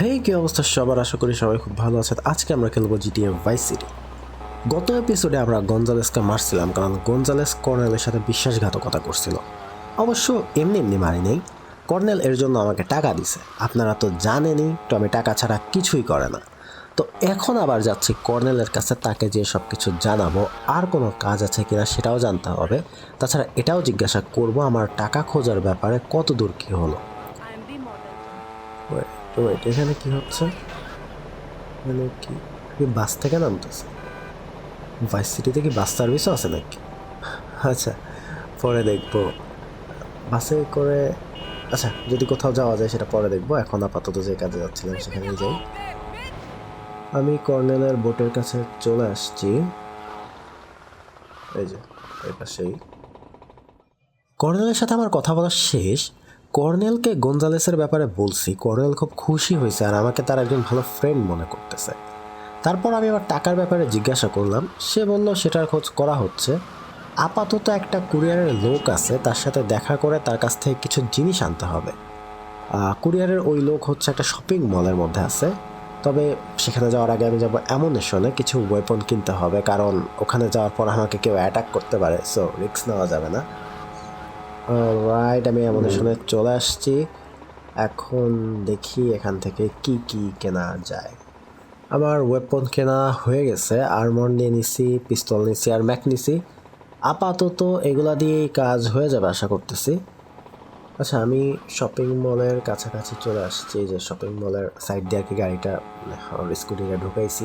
হেই কি অবস্থা? সবার আশা করি সবাই খুব ভালো আছে আজকে আমরা খেলব জিটিএ ভাইস সিটি গত এপিসোডে আমরা গঞ্জালেসকে মারছিলাম, কারণ গঞ্জালেস কর্নেলের সাথে বিশ্বাসঘাতকতা করছিল। অবশ্য এমনি এমনি মারি নেই। কর্নেল এর জন্য আমাকে টাকা দিছে। আপনারা তো জানেনই তো আমি টাকা ছাড়া কিছুই করে না। তো এখন আবার যাচ্ছি কর্নেলের কাছে, তাকে যে সব কিছু জানাব, আর কোনো কাজ আছে কিনা সেটাও জানতে হবে। তাছাড়া এটাও জিজ্ঞাসা করব, আমার টাকা খোঁজার ব্যাপারে কত দূর কী হলো. ওয়েট ওয়েট এখানে কি হচ্ছে? মানে কি? বাস থেকে নামতেছে। ভাইস সিটিতে কি বাস সার্ভিসও আছে নাকি? আচ্ছা পরে দেখব। বাসে করে আচ্ছা যদি কোথাও যাওয়া যায় সেটা পরে দেখব। এখন আপাতত যে কাজে যাচ্ছিলাম সেখানেই যাই। আমি কর্নেলের বোটের কাছে চলে আসছি। এই যে, এই পাশেই। কর্নেলের সাথে আমার কথা বলা শেষ। কর্নেলকে গঞ্জালেসের ব্যাপারে বলছি, কর্নেল খুব খুশি হয়েছে আর আমাকে তার একজন ভালো ফ্রেন্ড মনে করতেছে। তারপর আমি আবার টাকার ব্যাপারে জিজ্ঞাসা করলাম, সে বলল, সেটার খোঁজ করা হচ্ছে। আপাতত একটা কুরিয়ারের লোক আছে, তার সাথে দেখা করে তার কাছ থেকে কিছু জিনিস আনতে হবে। কুরিয়ারের ওই লোক হচ্ছে একটা শপিং মলের মধ্যে আছে। তবে সেখানে যাওয়ার আগে আমি যাব এমন শোনে কিছু ওয়েপন কিনতে হবে, কারণ ওখানে যাওয়ার পর আমাকে কেউ অ্যাটাক করতে পারে সো রিস্ক নেওয়া যাবে না। রাইট আমি এমন শুনে চলে আসছি। এখন দেখি এখান থেকে কি কি কেনা যায়। আমার ওয়েপন কেনা হয়ে গেছে। আর্মর নিয়ে নিছি পিস্তল নিছি আর ম্যাক নিছি। আপাতত এগুলা দিয়েই কাজ হয়ে যাবে আশা করতেছি। আচ্ছা আমি শপিং মলের কাছাকাছি চলে আসছি। যে শপিং মলের সাইড দিয়ে আর কি গাড়িটা স্কুটিটা ঢুকাইছি।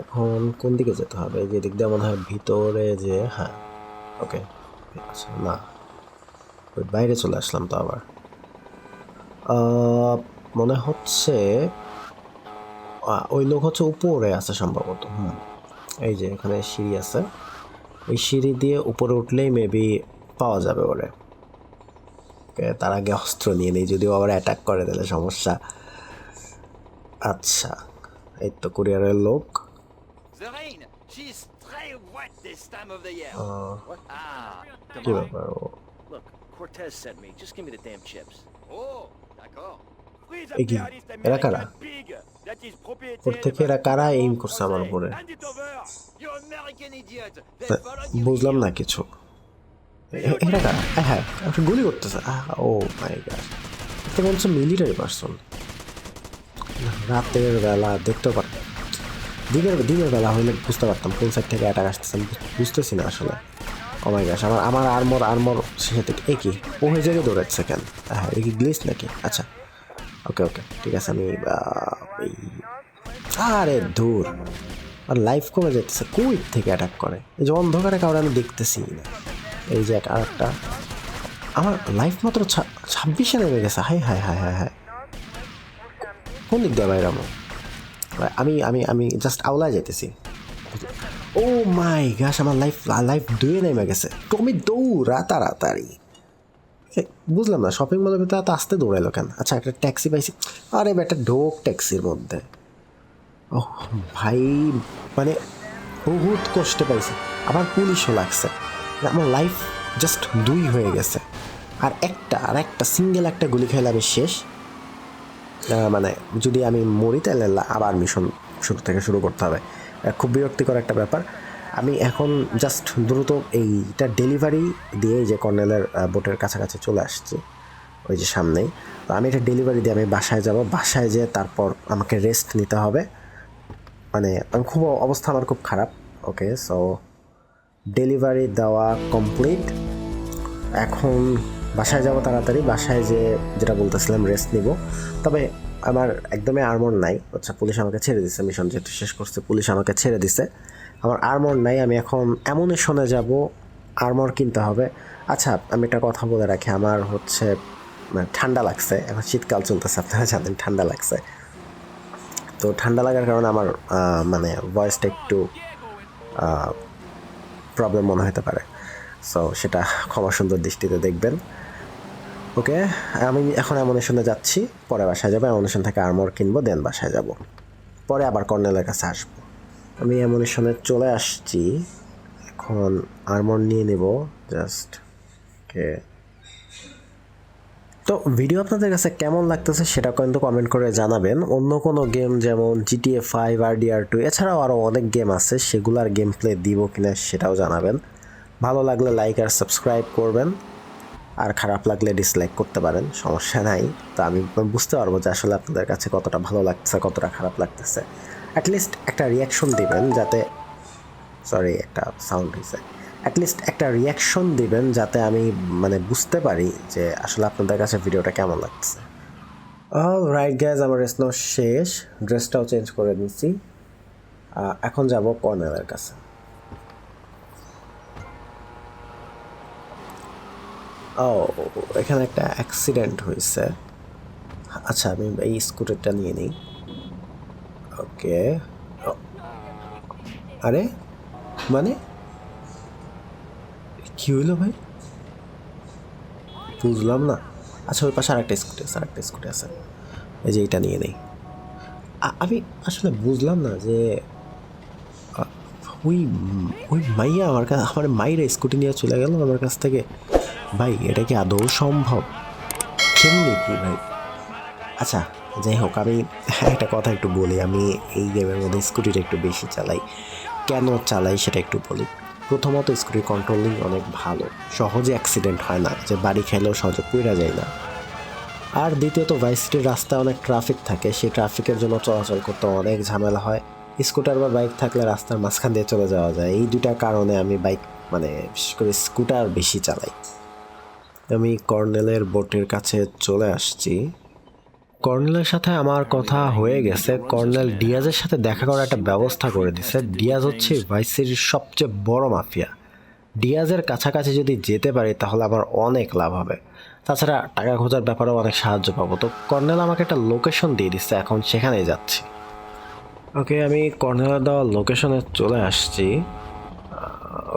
এখন কোন দিকে যেতে হবে? যে দিক দিয়ে মনে হয় ভিতরে যে হ্যাঁ ওকে আচ্ছা না। বাইরে চলে আসলাম তো আবার। মনে হচ্ছে ওই লোক হচ্ছে উপরে আছে সম্ভবত। হুম। এই যে এখানে সিঁড়ি আছে। এই সিঁড়ি দিয়ে উপরে উঠলেই মেবি পাওয়া যাবে ওরে। তার আগে অস্ত্র নিয়ে নেই যদিও আবার অ্যাটাক করে দিলে সমস্যা। আচ্ছা এই তো কুরিয়ারের লোক? Ah, কি ব্যাপার Cortez sent me. Just give me the damn chips. Oh, d'accord. এ কি এরা কারা ওর থেকে এরা কারা এইম করছে আমার উপরে বুঝলাম. না কিছু। এরা কারা? হ্যাঁ একটা গুলি করতেছে আহ, ও মাই গড এটা হচ্ছে মিলিটারি পার্সন রাতের বেলা দেখতেও পারতাম দিনের দিনের বেলা হইলে বুঝতে পারতাম কোন সাইড থেকে অ্যাটাক আসতেছে। বুঝতেছি না আসলে। মাই গাছ আমার আমার আর্মর আর্মর সে থেকে এ কি? ও হয়ে জায়গায় দৌড়াচ্ছে কেন? হ্যাঁ কি গ্লিস নাকি? আচ্ছা। ওকে ওকে ঠিক আছে, আমি আরে দূর আর লাইফ কমে যাচ্ছে, কই থেকে অ্যাটাক করে। এই যে অন্ধকারে কাউরে আমি দেখতেছি না। এই যে আর একটা আমার লাইফ মাত্র ছাব্বিশে নেমে গেছে। Hi hi hi hi hi কোন দিক দিয়ে বাইরে আমি আমি আমি জাস্ট আওলায় যেতেছি ও মাই গাছ আমার লাইফ লাইফ দুয়ে নেমে গেছে। তুমি দৌড়া তাড়াতাড়ি। বুঝলাম না শপিং মলের ভিতরে এত আসতে দৌড়াইলো কেন? আচ্ছা একটা ট্যাক্সি পাইছি। আরে একটা ঢোক ট্যাক্সির মধ্যে। ওহ ভাই মানে বহুত কষ্টে পাইছি। আবার পুলিশও লাগছে। আমার লাইফ জাস্ট দুই হয়ে গেছে। আর একটা আর একটা সিঙ্গেল একটা গুলি খেলে আমি শেষ। মানে যদি আমি মরি তাহলে আবার মিশন শুরু থেকে শুরু করতে হবে। খুব বিরক্তিকর একটা ব্যাপার। আমি এখন জাস্ট দ্রুত এইটা ডেলিভারি দিয়ে যে কর্নেলের বোটের কাছাকাছি চলে আসছি, ওই যে সামনেই। তো আমি এটা ডেলিভারি দিয়ে আমি বাসায় যাব। বাসায় যেয়ে তারপর আমাকে রেস্ট নিতে হবে। মানে আমি খুব, অবস্থা আমার খুব খারাপ। ওকে সো ডেলিভারি দেওয়া কমপ্লিট এখন বাসায় যাব তাড়াতাড়ি। বাসায় যে যেটা বলতেছিলাম রেস্ট নিব। তবে আমার একদমই আর্মর নাই। আচ্ছা পুলিশ আমাকে ছেড়ে দিছে মিশন যেহেতু শেষ করছে, পুলিশ আমাকে ছেড়ে দিছে। আমার আর্মর নাই, আমি এখন এমনেশনে যাব আর্মর কিনতে হবে। আচ্ছা আমি একটা কথা বলে রাখি, আমার হচ্ছে মানে ঠান্ডা লাগছে, এখন শীতকাল চলতেছে, আপনারা জানেন, ঠান্ডা লাগছে। তো ঠান্ডা লাগার কারণে আমার মানে ভয়েসটা একটু প্রবলেম মনে হতে পারে। সো সেটা ক্ষমা সুন্দর দৃষ্টিতে দেখবেন। ওকে, আমি এখন অ্যামোনেশনে যাচ্ছি, পরে বাসায় যাব, অ্যামোনেশন থেকে আর্মর কিনবো দেন বাসায় যাব। পরে আবার কর্নেলের কাছে আসব। আমি অ্যামোনেশনে চলে আসছি, এখন আর্মর নিয়ে নেব জাস্ট ওকে। তো ভিডিও আপনাদের কাছে কেমন লাগতেছে সেটা কিন্তু কমেন্ট করে জানাবেন। অন্য কোনো গেম যেমন জিটিএ ফাইভ আর ডিআর টু এছাড়াও আরও অনেক গেম আছে, সেগুলার গেম প্লে দিব কিনা সেটাও জানাবেন। ভালো লাগলে লাইক আর সাবস্ক্রাইব করবেন। আর খারাপ লাগলে ডিসলাইক করতে পারেন সমস্যা নাই। তো আমি বুঝতে পারব যে আসলে আপনাদের কাছে কতটা ভালো লাগতেছে কতটা খারাপ লাগতেছে। অ্যাটলিস্ট একটা রিয়াকশন দিবেন যাতে সরি একটা সাউন্ড হয়েছে অ্যাটলিস্ট একটা রিয়াকশন দিবেন যাতে আমি মানে বুঝতে পারি যে আসলে আপনাদের কাছে ভিডিওটা কেমন লাগছে অল রাইট গ্যাস আমার স্নো শেষ। ড্রেসটাও চেঞ্জ করে আহ, এখন যাব কর্নেলের কাছে। ও, এখানে একটা অ্যাক্সিডেন্ট হয়েছে। আচ্ছা আমি এই স্কুটারটা নিয়ে নিই। ওকে। আরে মানে? কি হইল ভাই? বুঝলাম না। আচ্ছা ওই পাশে আরেকটা স্কুটি আছে, আরেকটা স্কুটি আছে। এই যে এটা নিয়ে নেই। আমি আসলে বুঝলাম না যে ওই ওই মাইয়া আমার কাছে আমার মাইরা স্কুটি নিয়ে চলে গেল আমার কাছ থেকে। ভাই, এটা কি আদৌ সম্ভব? কেমনি কি ভাই? আচ্ছা যাই হোক, আমি একটা কথা একটু বলি। আমি এই গেমের মধ্যে স্কুটিটা একটু বেশি চালাই। কেন চালাই সেটা একটু বলি। প্রথমত স্কুটির কন্ট্রোলিং অনেক ভালো। সহজে অ্যাক্সিডেন্ট হয় না, যে বাড়ি খেলেও সহজে পড়া যায় না। আর দ্বিতীয়ত ভাইসিটির রাস্তায় অনেক ট্রাফিক থাকে। সেই ট্রাফিকের জন্য চলাচল করতে অনেক ঝামেলা হয়। স্কুটার বা বাইক থাকলে রাস্তার মাঝখান দিয়ে চলে যাওয়া যায়। এই দুটা কারণে আমি বাইক মানে বিশেষ করে স্কুটার বেশি চালাই। আমি কর্নেলের বোটের কাছে চলে আসছি। কর্নেলের সাথে আমার কথা হয়ে গেছে। কর্নেল ডিয়াজের সাথে দেখা করার একটা ব্যবস্থা করে দিছে। ডিয়াজ হচ্ছে ভাইসির সবচেয়ে বড় মাফিয়া। ডিয়াজের কাছাকাছি যদি যেতে পারি, তাহলে আমার অনেক লাভ হবে। তাছাড়া টাকা খোঁজার ব্যাপারেও অনেক সাহায্য পাবো। তো কর্নেল আমাকে একটা লোকেশন দিয়ে দিচ্ছে। এখন সেখানেই যাচ্ছি। ওকে আমি কর্নেলের দেওয়া লোকেশনে চলে আসছি।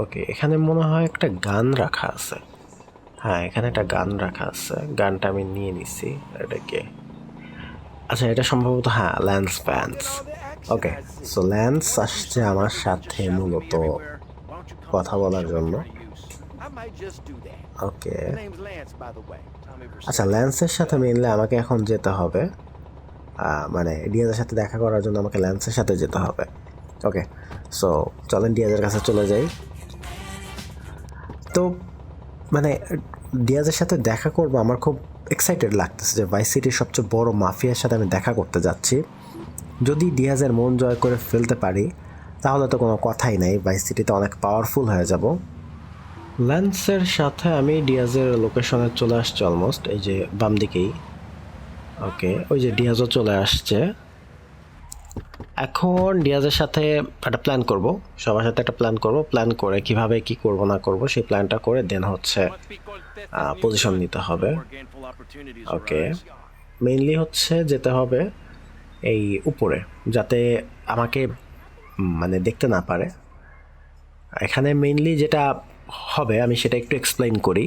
ওকে এখানে মনে হয় একটা গান রাখা আছে। হ্যাঁ এখানে একটা গান রাখা আছে। গানটা আমি নিয়ে নিছি এটাকে। আচ্ছা এটা সম্ভবত হ্যাঁ ল্যান্স প্যান্স ওকে সো ল্যান্স আসছে আমার সাথে মূলত কথা বলার জন্য. ওকে. আচ্ছা ল্যান্সের সাথে মিললে আমাকে এখন যেতে হবে। মানে ডিয়াজের সাথে দেখা করার জন্য আমাকে ল্যান্সের সাথে যেতে হবে। ওকে সো চলেন ডিয়াজের কাছে চলে যাই। তো মানে ডিয়াজের সাথে দেখা করব আমার খুব এক্সাইটেড লাগতেছে যে ভাইস সিটির সবচেয়ে বড় মাফিয়ার সাথে আমি দেখা করতে যাচ্ছি। যদি ডিয়াজের মন জয় করে ফেলতে পারি, তাহলে তো কোনো কথাই নাই ভাইস সিটিতে অনেক পাওয়ারফুল হয়ে যাব। ল্যান্সের সাথে আমি ডিয়াজের লোকেশনে চলে আসছি অলমোস্ট এই যে বাম দিকেই। ওকে, ওই যে ডিয়াজও চলে আসছে। এখন ডিয়াজের সাথে একটা প্ল্যান করব, সবার সাথে একটা প্ল্যান করব প্ল্যান করে কীভাবে কি করব, না করব, সেই প্ল্যানটা করে দেন হচ্ছে পজিশন নিতে হবে। ওকে. মেইনলি হচ্ছে যেতে হবে এই উপরে, যাতে আমাকে মানে দেখতে না পারে। এখানে মেইনলি যেটা হবে, আমি সেটা একটু এক্সপ্লেইন করি।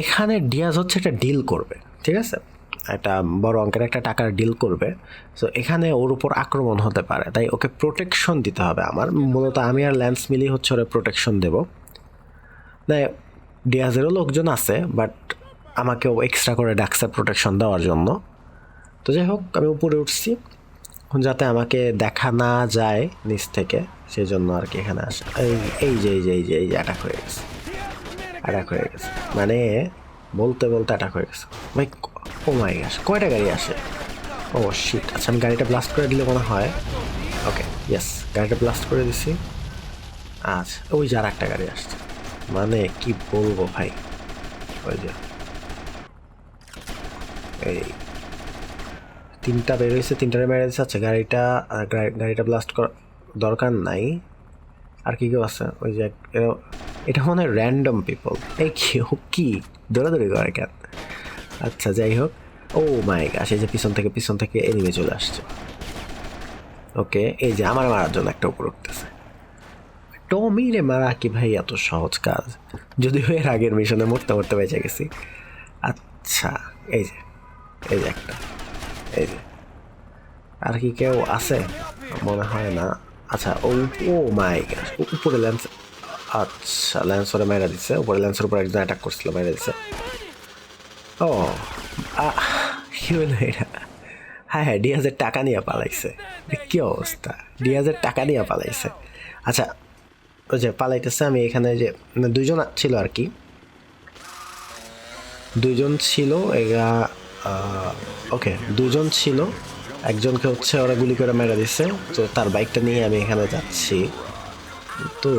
এখানে ডিয়াজ হচ্ছে একটা ডিল করবে, ঠিক আছে? একটা বড় অঙ্কের একটা টাকার ডিল করবে। সো এখানে ওর উপর আক্রমণ হতে পারে। তাই ওকে প্রোটেকশন দিতে হবে আমার। মূলত আমি আর ল্যান্স মিলি হচ্ছে ওরা প্রোটেকশন দেবো। না ডিয়াজেরও লোকজন আছে বাট আমাকেও এক্সট্রা করে ডাকছে প্রোটেকশন দেওয়ার জন্য। তো যাই হোক, আমি উপরে উঠছি। যাতে আমাকে দেখা না যায় নিচ থেকে সেই জন্য আর কি এখানে আসে। এই এই যে এই যে এই যে এই যে অ্যাটাক হয়ে গেছে। অ্যাটাক হয়ে গেছে। মানে বলতে বলতে অ্যাটাক হয়ে গেছে। ভাই ও মাই গাছ কয়টা গাড়ি আসে ও শিট আচ্ছা আমি গাড়িটা ব্লাস্ট করে দিলে মনে হয়। ওকে ইয়েস গাড়িটা ব্লাস্ট করে দিছি। আচ্ছা ওই যে আর একটা গাড়ি আসছে। মানে কি বলব ভাই? ওই যে। এই তিনটা বের হয়েছে তিনটারে মেরে দিচ্ছে আচ্ছা গাড়িটা গাড়িটা ব্লাস্ট করা দরকার নাই। আর কি কেউ আছে? ওই যে এটা মনে হয় র্যান্ডম পিপল এই কেউ কি? দৌড়াদৌড়ি করে কেন? আচ্ছা যাই হোক। ও মাই গাছ এই যে পিছন থেকে পিছন থেকে এনিমে চলে আসছে। ওকে এই যে আমার মারার জন্য একটা উপর উঠতেছে। টমিরে মারা কি ভাই, এত সহজ কাজ। যদিও এর আগের মিশনে মরতে মরতে বেঁচে গেছি। আচ্ছা এই যে এই যে একটা, এই যে। আর কি কেউ আছে? মনে হয় না। আচ্ছা ও ও মাই গাছ উপরে ল্যান্স আচ্ছা ল্যান্সরে মেরে দিচ্ছে উপরে ল্যান্সের উপর একজন অ্যাটাক করছিল মেরে দিচ্ছে ও আ- কি হলো এটা হ্যাঁ হ্যাঁ ডিয়াজের টাকা নিয়ে পালাইছে। কি অবস্থা? ডিয়াজের টাকা নিয়ে পালাইছে। আচ্ছা ওই যে পালাইতেছে, আমি এখানে যে মানে দুইজন ছিল আর কি। দুইজন ছিল, এরা ওকে দুজন ছিল। একজনকে হচ্ছে ওরা গুলি করে মেরে দিচ্ছে তো তার বাইকটা নিয়ে আমি এখানে যাচ্ছি। তো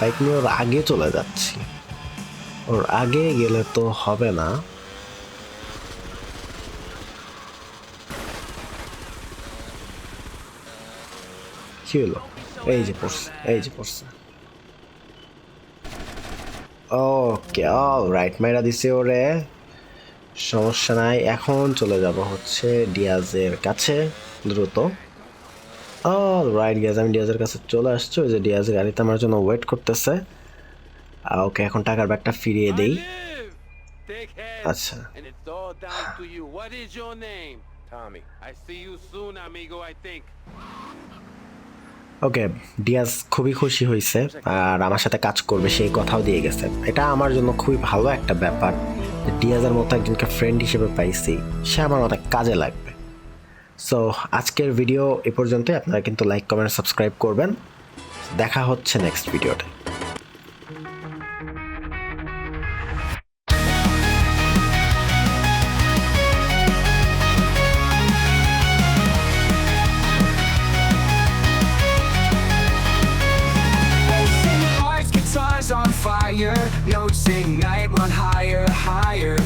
বাইক নিয়ে ওর আগে চলে যাচ্ছি। ওর আগে গেলে তো হবে না। কি হলো? এই যে পড়ছে এই যে পড়ছে। ওকে অল রাইট মেরা দিছে ওরে। সমস্যা নাই এখন চলে যাব হচ্ছে ডিয়াজের কাছে দ্রুত। অল রাইট গ্যাস আমি ডিয়াজের কাছে চলে আসছি ওই যে ডিয়াজের গাড়িতে আমার জন্য ওয়েট করতেছে। ওকে এখন টাকার ব্যাগটা ফিরিয়ে দেই। আচ্ছা? Tommy. I see you soon, amigo, I think. Okay Diaz খুবই খুশি হয়েছে আর আমার সাথে কাজ করবে সেই কথাও দিয়ে গেছে। এটা আমার জন্য খুবই ভালো একটা ব্যাপার ডিয়াজের মতো একজনকে ফ্রেন্ড হিসেবে পাইছি, সে আমার অনেক কাজে লাগবে। সো আজকের ভিডিও এ পর্যন্তই। আপনারা কিন্তু লাইক কমেন্ট সাবস্ক্রাইব করবেন। দেখা হচ্ছে নেক্সট ভিডিওতে fire. Notes ignite, run higher, higher.